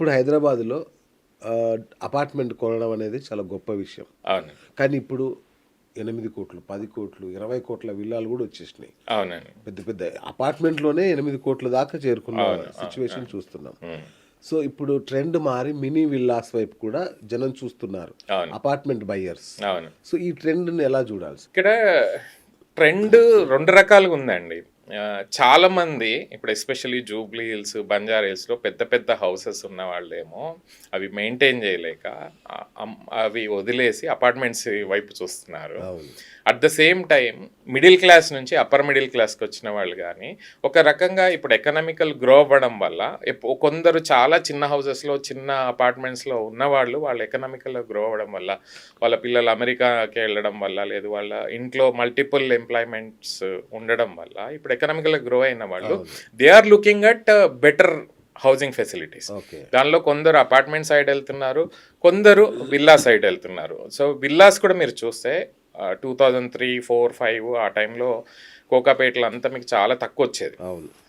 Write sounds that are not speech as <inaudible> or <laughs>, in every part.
ఇప్పుడు హైదరాబాద్లో అపార్ట్మెంట్ కొనడం అనేది చాలా గొప్ప విషయం. అవును కానీ ఇప్పుడు ఎనిమిది కోట్లు పది కోట్లు ఇరవై కోట్ల విల్లాలు కూడా వచ్చేసినాయి. అవునండి. పెద్ద పెద్ద అపార్ట్మెంట్లోనే ఎనిమిది కోట్ల దాకా చేరుకున్న సిచ్యువేషన్ చూస్తున్నాం. సో ఇప్పుడు ట్రెండ్ మారి మినీ విల్లాస్ వైపు కూడా జనం చూస్తున్నారు. అవును. అపార్ట్మెంట్ బయ్యర్స్ అవును. సో ఈ ట్రెండ్ని ఎలా చూడాల్సి? ఇక్కడ ట్రెండ్ రెండు రకాలుగా ఉందండి. చాలామంది చాలా మంది ఇప్పుడు ఎస్పెషల్లీ జూబ్లీ హిల్స్ బంజారా హిల్స్లో పెద్ద పెద్ద హౌసెస్ ఉన్న వాళ్ళేమో అవి మెయింటైన్ చేయలేక అవి వదిలేసి అపార్ట్మెంట్స్ వైపు చూస్తున్నారు. At the same time middle class నుంచి అప్పర్ మిడిల్ క్లాస్కి వచ్చిన వాళ్ళు కానీ ఒక రకంగా ఇప్పుడు ఎకనామికల్ గ్రో అవ్వడం వల్ల కొందరు చాలా చిన్న హౌసెస్లో చిన్న అపార్ట్మెంట్స్లో ఉన్నవాళ్ళు వాళ్ళు ఎకనామికల్ గ్రో అవ్వడం వల్ల వాళ్ళ పిల్లలు అమెరికాకి వెళ్ళడం వల్ల లేదు వాళ్ళ ఇంట్లో మల్టిపుల్ ఎంప్లాయ్మెంట్స్ ఉండడం వల్ల ఇప్పుడు ఎకనామికల్ గ్రో అయిన వాళ్ళు they are looking at better housing facilities దానిలో కొందరు అపార్ట్మెంట్ సైడ్ వెళ్తున్నారు కొందరు విల్లా సైడ్ వెళ్తున్నారు. సో విల్లాస్ కూడా మీరు చూస్తే two thousand three four five ఆ టైంలో కోకాపేటలో అంతా మీకు చాలా తక్కువ వచ్చేది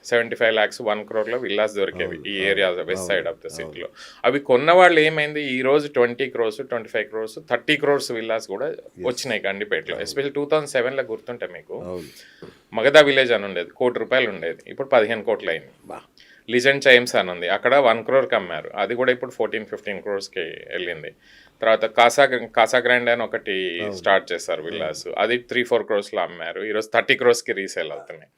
సెవెంటీ ఫైవ్ ల్యాక్స్ వన్ క్రోర్లో విల్లాస్ దొరికేవి ఈ area west side of the సిటీలో అవి కొన్న వాళ్ళు ఏమైంది ఈ రోజు twenty crores twenty five crores thirty crores villas కూడా వచ్చినాయి గండిపేటలో ఎస్పెషల్ టూ థౌసండ్ సెవెన్లో గుర్తుంటే మీకు మగధా విలేజ్ అని ఉండేది కోటి రూపాయలు ఉండేది. ఇప్పుడు పదిహేను కోట్లు అయింది బా. లిజెండ్ చైమ్స్ అని ఉంది. అక్కడ వన్ క్రోర్కి అమ్మారు అది కూడా ఇప్పుడు ఫోర్టీన్ ఫిఫ్టీన్ క్రోర్స్కి వెళ్ళింది. తర్వాత కాసా కాసా గ్రాండ్ అని ఒకటి స్టార్ట్ చేస్తారు విల్లాస్ అది త్రీ ఫోర్ క్రోర్స్లో అమ్మారు. ఈరోజు థర్టీ క్రోర్స్కి రీసేల్ అవుతున్నాయి.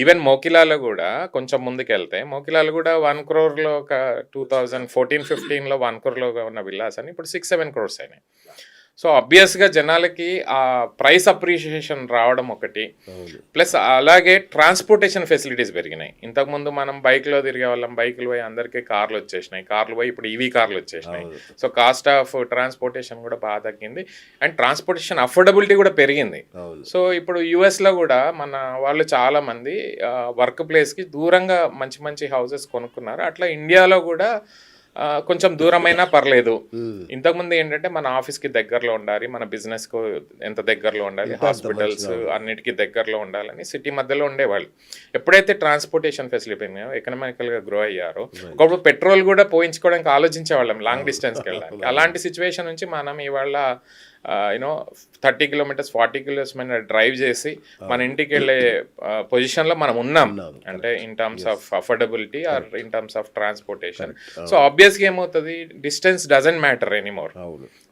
ఈవెన్ మోకిలాలో కూడా కొంచెం ముందుకు వెళ్తే మోకిలాలో కూడా వన్ క్రోర్లో ఒక టూ థౌజండ్ ఫోర్టీన్ ఫిఫ్టీన్లో వన్ క్రోర్లో ఉన్న విల్లాస్ అని ఇప్పుడు సిక్స్ సెవెన్ క్రోర్స్ అయినాయి. సో ఆబ్వియస్గా జనాలకి ఆ ప్రైస్ అప్రిషియేషన్ రావడం ఒకటి. ప్లస్ అలాగే ట్రాన్స్పోర్టేషన్ ఫెసిలిటీస్ పెరిగినాయి. ఇంతకుముందు మనం బైక్లో తిరిగే వాళ్ళం. బైకులు పోయి అందరికీ కార్లు వచ్చేసినాయి. కార్లు పోయి ఇప్పుడు ఈవీ కార్లు వచ్చేసినాయి. సో కాస్ట్ ఆఫ్ ట్రాన్స్పోర్టేషన్ కూడా బాగా తగ్గింది. అండ్ ట్రాన్స్పోర్టేషన్ అఫోర్డబిలిటీ కూడా పెరిగింది. సో ఇప్పుడు యుఎస్లో కూడా మన వాళ్ళు చాలా మంది వర్క్ ప్లేస్కి దూరంగా మంచి మంచి హౌసెస్ కొనుక్కున్నారు. అట్లా ఇండియాలో కూడా కొంచెం దూరమైనా పర్లేదు. మ్మ్. ఇంతకుముందు ఏంటంటే మన ఆఫీస్కి దగ్గరలో ఉండాలి మన బిజినెస్కు ఎంత దగ్గరలో ఉండాలి హాస్పిటల్స్ అన్నిటికీ దగ్గరలో ఉండాలని సిటీ మధ్యలో ఉండేవాళ్ళు. ఎప్పుడైతే ట్రాన్స్పోర్టేషన్ ఫెసిలిటీ ఎకనామికల్గా గ్రో అయ్యారో ఒకప్పుడు పెట్రోల్ కూడా పోయించుకోవడానికి ఆలోచించేవాళ్ళం లాంగ్ డిస్టెన్స్కి వెళ్ళడానికి. <laughs> అలాంటి సిచ్యువేషన్ నుంచి మనం ఇవాళ you know thirty kilometres forty kilometres మీద డ్రైవ్ చేసి మన ఇంటికి వెళ్ళే పొజిషన్లో మనం ఉన్నాం. అంటే in terms of affordability or in terms of transportation so ఆబ్వియస్గా ఏమవుతుంది? Distance doesn't matter anymore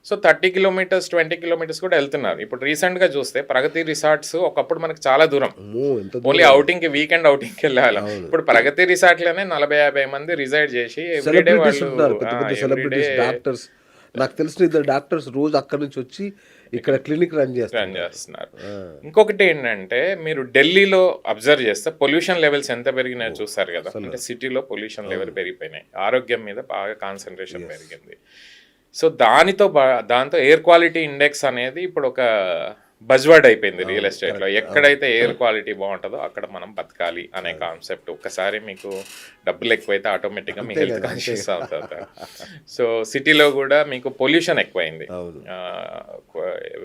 so thirty kilometres twenty kilometres కూడా వెళ్తున్నారు. ఇప్పుడు రీసెంట్గా చూస్తే ప్రగతి రిసార్ట్స్ ఒకప్పుడు మనకు చాలా దూరం. ఓన్లీ అవుటింగ్కి వీకెండ్ అవుటింగ్కి వెళ్ళాలి ఇప్పుడు ప్రగతి రిసార్ట్లోనే నలభై యాభై మంది రిజైడ్ చేసి ఎవ్రీడే వాళ్ళు ఎవ్రీడే నాకు తెలిసిన ఇద్దరు డాక్టర్స్ రోజు అక్కడి నుంచి వచ్చి ఇక్కడ క్లినిక్ రన్ చేస్తారు రన్ చేస్తున్నారు. ఇంకొకటి ఏంటంటే మీరు ఢిల్లీలో అబ్జర్వ్ చేస్తే పొల్యూషన్ లెవెల్స్ ఎంత పెరిగినాయో చూస్తారు కదా. అంటే సిటీలో పొల్యూషన్ లెవెల్ పెరిగిపోయినాయి. ఆరోగ్యం మీద బాగా కాన్సన్ట్రేషన్ పెరిగింది. సో దానితో దాంతో ఎయిర్ క్వాలిటీ ఇండెక్స్ అనేది ఇప్పుడు ఒక బజ్వర్డ్ అయిపోయింది రియల్ ఎస్టేట్లో ఎక్కడైతే ఎయిర్ క్వాలిటీ బాగుంటుందో అక్కడ మనం బతకాలి అనే కాన్సెప్ట్ ఒక్కసారి మీకు డబ్బులు ఎక్కువైతే ఆటోమేటిక్గా మీ హెల్త్ కాన్షియస్ అవుతుంది సో సిటీలో కూడా మీకు పొల్యూషన్ ఎక్కువైంది.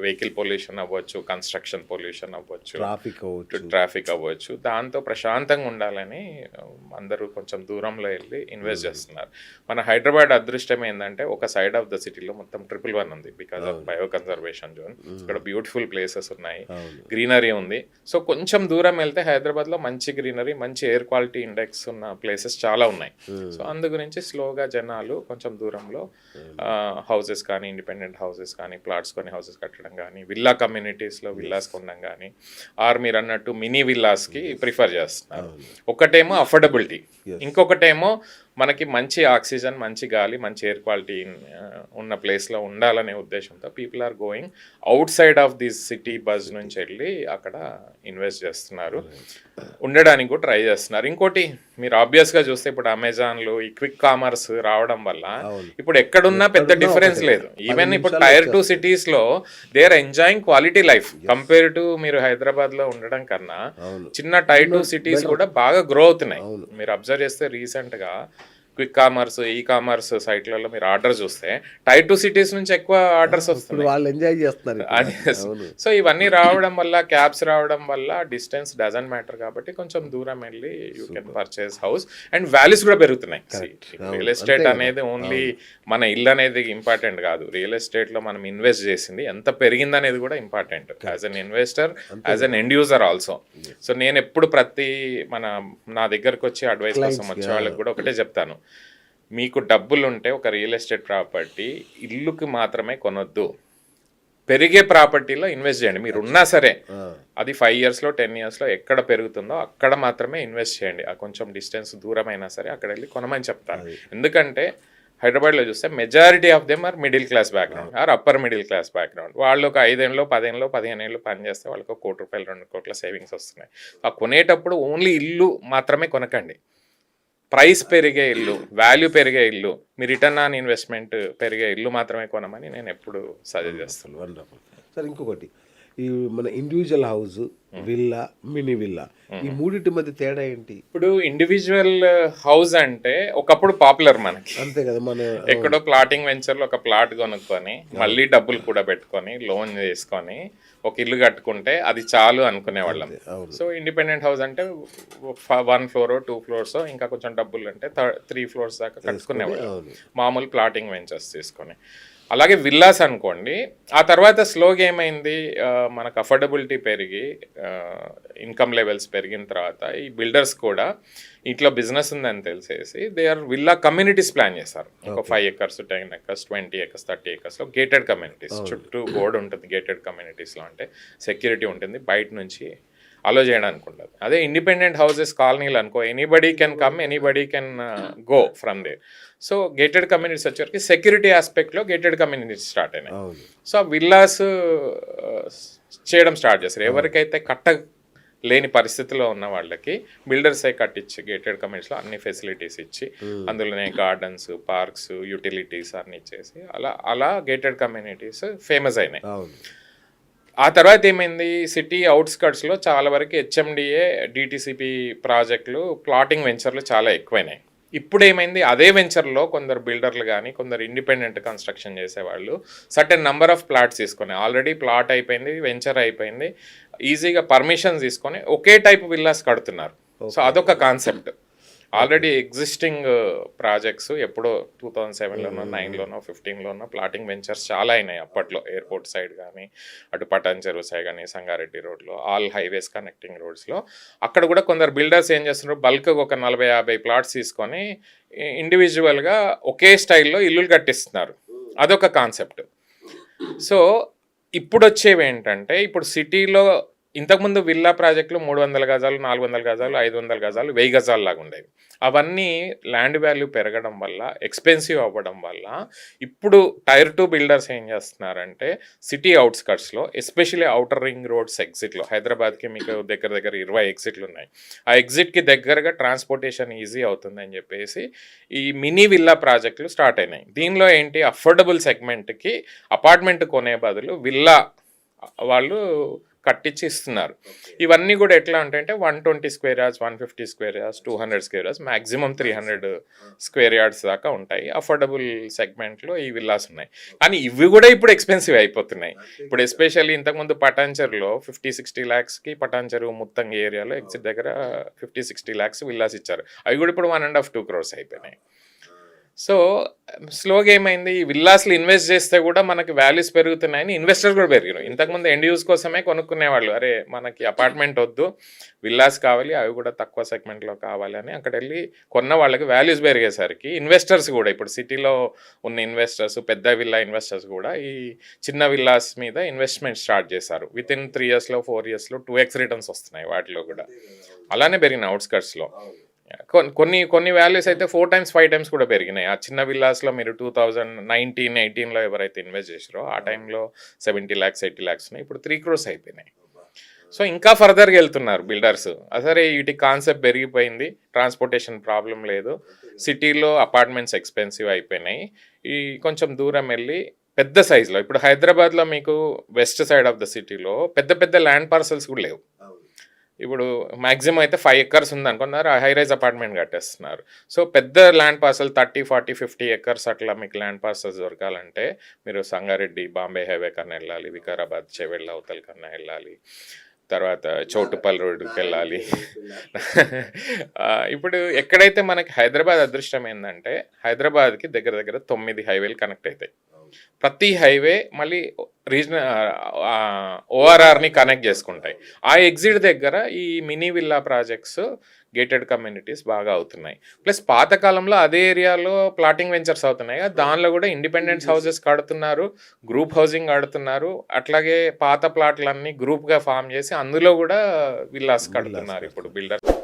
వెహికల్ పొల్యూషన్ అవ్వచ్చు కన్స్ట్రక్షన్ పొల్యూషన్ అవ్వచ్చు ట్రాఫిక్ అవ్వచ్చు. ట్రాఫిక్ అవ్వచ్చు. దాంతో ప్రశాంతంగా ఉండాలని అందరూ కొంచెం దూరంలో వెళ్ళి ఇన్వెస్ట్ చేస్తున్నారు. మన హైదరాబాద్ అదృష్టం ఏంటంటే ఒక సైడ్ ఆఫ్ ద సిటీలో మొత్తం ట్రిపుల్ వన్ ఉంది because of bio conservation zone ఇక్కడ బ్యూటిఫుల్ ప్లేసెస్ ఉన్నాయి. గ్రీనరీ ఉంది. సో కొంచెం దూరం వెళ్తే హైదరాబాద్లో మంచి గ్రీనరీ మంచి ఎయిర్ క్వాలిటీ ఇండెక్స్ ఉన్న ప్లేసెస్ చాలా ఉన్నాయి. సో అందు గురించి స్లోగా జనాలు కొంచెం దూరంలో హౌసెస్ కానీ ఇండిపెండెంట్ హౌసెస్ కానీ ప్లాట్స్ కొని హౌసెస్ కట్టడం కానీ విల్లా కమ్యూనిటీస్లో విల్లాస్ కొనడం కానీ ఆర్ మీరు అన్నట్టు మినీ విల్లాస్కి ప్రిఫర్ చేస్తున్నారు. ఒకటేమో అఫోర్డబిలిటీ ఇంకొకటేమో మనకి మంచి ఆక్సిజన్ మంచి గాలి మంచి ఎయిర్ క్వాలిటీ ఉన్న ప్లేస్లో ఉండాలనే ఉద్దేశంతో people are going outside of this city buzz నుంచి వెళ్ళి అక్కడ ఇన్వెస్ట్ చేస్తున్నారు. ఉండడానికి కూడా ట్రై చేస్తున్నారు. ఇంకోటి మీరు ఆబ్వియస్గా చూస్తే ఇప్పుడు అమెజాన్లు ఈ క్విక్ కామర్స్ రావడం వల్ల. ఇప్పుడు ఎక్కడున్నా పెద్ద డిఫరెన్స్ లేదు. ఈవెన్ ఇప్పుడు టైర్ టూ సిటీస్లో they are enjoying quality life compare to మీరు హైదరాబాద్లో ఉండడం కన్నా చిన్న టైర్ టూ సిటీస్ కూడా బాగా గ్రో అవుతున్నాయి. మీరు అబ్జర్వ్ చేస్తే రీసెంట్గా క్విక్ కామర్స్ ఈ కామర్స్ సైట్లలో మీరు ఆర్డర్ చూస్తే టైర్ టూ సిటీస్ నుంచి ఎక్కువ ఆర్డర్స్ వస్తున్నాయి. వాళ్ళు ఎంజాయ్ చేస్తున్నారు <laughs> సో ఇవన్నీ రావడం వల్ల క్యాబ్స్ రావడం వల్ల డిస్టెన్స్ డజన్ మ్యాటర్ కాబట్టి కొంచెం దూరం వెళ్ళి you can purchase house and values కూడా పెరుగుతున్నాయి. రియల్ ఎస్టేట్ అనేది ఓన్లీ మన ఇల్లు అనేది ఇంపార్టెంట్ కాదు. రియల్ ఎస్టేట్లో మనం ఇన్వెస్ట్ చేసింది ఎంత పెరిగింది అనేది కూడా important as an investor as an end user also so నేను ఎప్పుడు ప్రతి మన నా దగ్గరకు వచ్చి అడ్వైస్ కోసం వచ్చే వాళ్ళకి కూడా ఒకటే చెప్తాను. మీకు డబ్బులు ఉంటే ఒక రియల్ ఎస్టేట్ ప్రాపర్టీ ఇల్లుకి మాత్రమే కొనొద్దు. పెరిగే ప్రాపర్టీలో ఇన్వెస్ట్ చేయండి. మీరు ఉన్నా సరే. అది ఫైవ్ ఇయర్స్లో టెన్ ఇయర్స్లో ఎక్కడ పెరుగుతుందో అక్కడ మాత్రమే ఇన్వెస్ట్ చేయండి. ఆ కొంచెం డిస్టెన్స్ దూరం అయినా సరే అక్కడ వెళ్ళి కొనమని చెప్తాను. ఎందుకంటే హైదరాబాద్లో చూస్తే majority of them are middle class background or upper middle class background వాళ్ళు ఒక ఐదేళ్ళు పదేళ్ళు పదిహేను ఏళ్ళు పని చేస్తే వాళ్ళకి ఒక కోటి రూపాయలు రెండు కోట్ల సేవింగ్స్ వస్తున్నాయి. ఆ కొనేటప్పుడు ఓన్లీ ఇల్లు మాత్రమే కొనకండి. ప్రైస్ పెరిగే ఇల్లు వాల్యూ పెరిగే ఇల్లు మీ రిటర్న్ ఆన్ ఇన్వెస్ట్మెంట్ పెరిగే ఇల్లు మాత్రమే కొనమని నేను ఎప్పుడు సజెస్ట్ చేస్తాను. సార్ ఇంకొకటి. ఈ మన individual house villa mini villa ఈ మూడింటి మధ్య తేడా ఏంటి? ఇప్పుడు ఇండివిజువల్ హౌస్ అంటే ఒకప్పుడు పాపులర్ మనకి. అంతే కదా మన ఎక్కడో ప్లాటింగ్ వెంచర్లో ఒక ప్లాట్ కొనుక్కొని మళ్ళీ డబ్బులు కూడా పెట్టుకొని లోన్ చేసుకొని ఒక ఇల్లు కట్టుకుంటే అది చాలు అనుకునేవాళ్ళం. అవును. సో ఇండిపెండెంట్ హౌస్ అంటే వన్ ఫ్లోర్ టూ ఫ్లోర్స్ ఇంకా కొంచెం డబ్బులు అంటే త్రీ ఫ్లోర్స్ దాకా కట్టుకునేవాళ్ళం. మామూలు ప్లాటింగ్ వెంచర్స్ తీసుకొని అలాగే విల్లాస్ అనుకోండి ఆ తర్వాత స్లోగా ఏమైంది? మనకు అఫోర్డబిలిటీ పెరిగి ఇన్కమ్ లెవెల్స్ పెరిగిన తర్వాత ఈ బిల్డర్స్ కూడా ఇంట్లో బిజినెస్ ఉందని తెలిసేసి they are villa communities plan చేశారు ఒక five acres ten acres twenty acres thirty ఎకర్స్లో gated communities చుట్టూ బోర్డు ఉంటుంది గేటెడ్ కమ్యూనిటీస్లో అంటే సెక్యూరిటీ ఉంటుంది. బయట నుంచి అలో చేయడానికి ఉండదు. అదే ఇండిపెండెంట్ హౌసెస్ కాలనీలు అనుకో anybody can come anybody can go from there so gated communities వచ్చేసరికి సెక్యూరిటీ ఆస్పెక్ట్లో గేటెడ్ కమ్యూనిటీస్ స్టార్ట్ అయినాయి. సో ఆ విల్లాస్ చేయడం స్టార్ట్ చేస్తారు ఎవరికైతే కట్ట లేని పరిస్థితిలో ఉన్న వాళ్ళకి బిల్డర్స్ అయి కట్టించి గేటెడ్ కమ్యూనిటీస్లో అన్ని ఫెసిలిటీస్ ఇచ్చి అందులోనే గార్డెన్స్ పార్క్స్ యూటిలిటీస్ అన్ని ఇచ్చేసి అలా అలా గేటెడ్ కమ్యూనిటీస్ ఫేమస్ అయినాయి. ఆ తర్వాత ఏమైంది? సిటీ అవుట్స్కట్స్లో చాలా వరకు హెచ్ఎండిఏ డిటిసిపి ప్రాజెక్టులు ప్లాటింగ్ వెంచర్లు చాలా ఎక్కువైనాయి. ఇప్పుడు ఏమైంది? అదే వెంచర్లో కొందరు బిల్డర్లు కానీ కొందరు ఇండిపెండెంట్ కన్స్ట్రక్షన్ చేసేవాళ్ళు సర్టెన్ నంబర్ ఆఫ్ ప్లాట్స్ తీసుకొని ఆల్రెడీ ప్లాట్ అయిపోయింది వెంచర్ అయిపోయింది ఈజీగా పర్మిషన్స్ తీసుకొని ఒకే టైప్ విల్లాస్ కడుతున్నారు. సో అదొక కాన్సెప్ట్. ఆల్రెడీ ఎగ్జిస్టింగ్ ప్రాజెక్ట్స్ ఎప్పుడో టూ థౌజండ్ సెవెన్లోనో నైన్లోనో ఫిఫ్టీన్లోనో ప్లాటింగ్ వెంచర్స్ చాలా అయినాయి అప్పట్లో. ఎయిర్పోర్ట్ సైడ్ కానీ అటు పటాన్ చెరువు సైడ్ కానీ సంగారెడ్డి రోడ్లో ఆల్ హైవేస్ కనెక్టింగ్ రోడ్స్లో. అక్కడ కూడా కొందరు బిల్డర్స్ ఏం చేస్తున్నారు? బల్క్ ఒక నలభై యాభై ప్లాట్స్ తీసుకొని ఇండివిజువల్గా ఒకే స్టైల్లో ఇల్లులు కట్టిస్తున్నారు. అదొక కాన్సెప్ట్. సో ఇప్పుడు వచ్చేవి ఏంటంటే ఇప్పుడు సిటీలో ఇంతకుముందు విల్లా ప్రాజెక్టులు మూడు వందల గజాలు నాలుగు వందల గజాలు ఐదు వందల గజాలు వెయ్యి గజాలు లాగా ఉండేవి. అవన్నీ ల్యాండ్ వాల్యూ పెరగడం వల్ల ఎక్స్పెన్సివ్ అవ్వడం వల్ల ఇప్పుడు టైర్ టూ బిల్డర్స్ ఏం చేస్తున్నారంటే సిటీ అవుట్స్కట్స్లో ఎస్పెషలీ అవుటర్ రింగ్ రోడ్స్ ఎగ్జిట్లో హైదరాబాద్కి మీకు దగ్గర దగ్గర ఇరవై ఎగ్జిట్లు ఉన్నాయి. ఆ ఎగ్జిట్కి దగ్గరగా ట్రాన్స్పోర్టేషన్ ఈజీ అవుతుందని చెప్పేసి ఈ మినీ విల్లా ప్రాజెక్టులు స్టార్ట్ అయినాయి. దీనిలో ఏంటి? అఫోర్డబుల్ సెగ్మెంట్కి అపార్ట్మెంట్ కొనే బదులు విల్లా వాళ్ళు కట్టించి ఇస్తున్నారు ఇవన్నీ కూడా ఎట్లా ఉంటాయంటే one twenty square yards one fifty square yards two hundred square yards maximum three hundred square yards దాకా ఉంటాయి. అఫోర్డబుల్ సెగ్మెంట్లో ఈ విల్లాస్ ఉన్నాయి. కానీ ఇవి కూడా ఇప్పుడు ఎక్స్పెన్సివ్ అయిపోతున్నాయి. ఇప్పుడు ఎస్పెషల్లీ ఇంతకుముందు పటాన్చర్లో ఫిఫ్టీ సిక్స్టీ ల్యాక్స్కి పటాన్చరు ముత్తంగి ఏరియాలో ఎగ్జిట్ దగ్గర ఫిఫ్టీ సిక్స్టీ ల్యాక్స్ విల్లాస్ ఇచ్చారు. అవి కూడా ఇప్పుడు one and half two crores అయిపోయినాయి. సో స్లోగా ఏమైంది? ఈ విల్లాస్లు ఇన్వెస్ట్ చేస్తే కూడా మనకి వాల్యూస్ పెరుగుతున్నాయని ఇన్వెస్టర్స్ కూడా పెరిగినాయి ఇంతకుముందు ఎండ్ యూస్ కోసమే కొనుక్కునేవాళ్ళు. అరే మనకి అపార్ట్మెంట్ వద్దు విల్లాస్ కావాలి అవి కూడా తక్కువ సెగ్మెంట్లో కావాలి అని అక్కడ వెళ్ళి కొన్న వాళ్ళకి వాల్యూస్ పెరిగేసరికి ఇన్వెస్టర్స్ కూడా ఇప్పుడు సిటీలో ఉన్న ఇన్వెస్టర్స్ పెద్ద విల్లా ఇన్వెస్టర్స్ కూడా ఈ చిన్న విల్లాస్ మీద ఇన్వెస్ట్మెంట్ స్టార్ట్ చేశారు. విత్ ఇన్ త్రీ ఇయర్స్లో ఫోర్ ఇయర్స్లో టూ ఎక్స్ రిటర్న్స్ వస్తున్నాయి వాటిలో కూడా. అలానే పెరిగినాయి అవుట్స్కట్స్లో కొన్ని కొన్ని వాల్యూస్ అయితే ఫోర్ టైమ్స్ ఫైవ్ టైమ్స్ కూడా పెరిగినాయి. ఆ చిన్న విల్లాస్లో మీరు టూ థౌజండ్ నైన్టీన్ ఎయిటీన్లో ఎవరైతే ఇన్వెస్ట్ చేసారో ఆ టైంలో సెవెంటీ ల్యాక్స్ ఎయిటీ ల్యాక్స్ ఉన్నాయి. ఇప్పుడు త్రీ క్రోర్స్ అయిపోయినాయి. సో ఇంకా ఫర్దర్గా వెళ్తున్నారు బిల్డర్స్ సరే వీటి కాన్సెప్ట్ పెరిగిపోయింది. ట్రాన్స్పోర్టేషన్ ప్రాబ్లం లేదు. సిటీలో అపార్ట్మెంట్స్ ఎక్స్పెన్సివ్ అయిపోయినాయి. ఈ కొంచెం దూరం వెళ్ళి పెద్ద సైజులో ఇప్పుడు హైదరాబాద్లో మీకు వెస్ట్ సైడ్ ఆఫ్ ద సిటీలో పెద్ద పెద్ద ల్యాండ్ పార్సల్స్ కూడా లేవు. ఇప్పుడు మ్యాక్సిమం అయితే ఫైవ్ ఎకర్స్ ఉందనుకున్నారు హై రైజ్ అపార్ట్మెంట్ కట్టేస్తున్నారు. సో పెద్ద land parcel thirty forty fifty acres అట్లా మీకు ల్యాండ్ పార్సల్స్ దొరకాలంటే మీరు సంగారెడ్డి బాంబే హైవే కన్నా వెళ్ళాలి వికారాబాద్ చెవెళ్ళ అవతల కన్నా వెళ్ళాలి తర్వాత చోటుపల్లి రోడ్డుకి వెళ్ళాలి. ఇప్పుడు ఎక్కడైతే మనకి హైదరాబాద్ అదృష్టం ఏంటంటే హైదరాబాద్కి దగ్గర దగ్గర తొమ్మిది హైవేలు కనెక్ట్ అవుతాయి. ప్రతి హైవే మళ్ళీ రీజనల్ ఓఆర్ఆర్ని కనెక్ట్ చేసుకుంటాయి. ఆ ఎగ్జిట్ దగ్గర ఈ mini villa projects gated communities బాగా అవుతున్నాయి. ప్లస్ పాతకాలంలో అదే ఏరియాలో ప్లాటింగ్ వెంచర్స్ అవుతున్నాయి. కదా దానిలో కూడా ఇండిపెండెన్స్ హౌసెస్ కడుతున్నారు గ్రూప్ హౌసింగ్ కడుతున్నారు. అట్లాగే పాత ప్లాట్లన్నీ గ్రూప్గా ఫామ్ చేసి అందులో కూడా విల్లాస్ కడుతున్నారు. ఇప్పుడు బిల్డర్స్.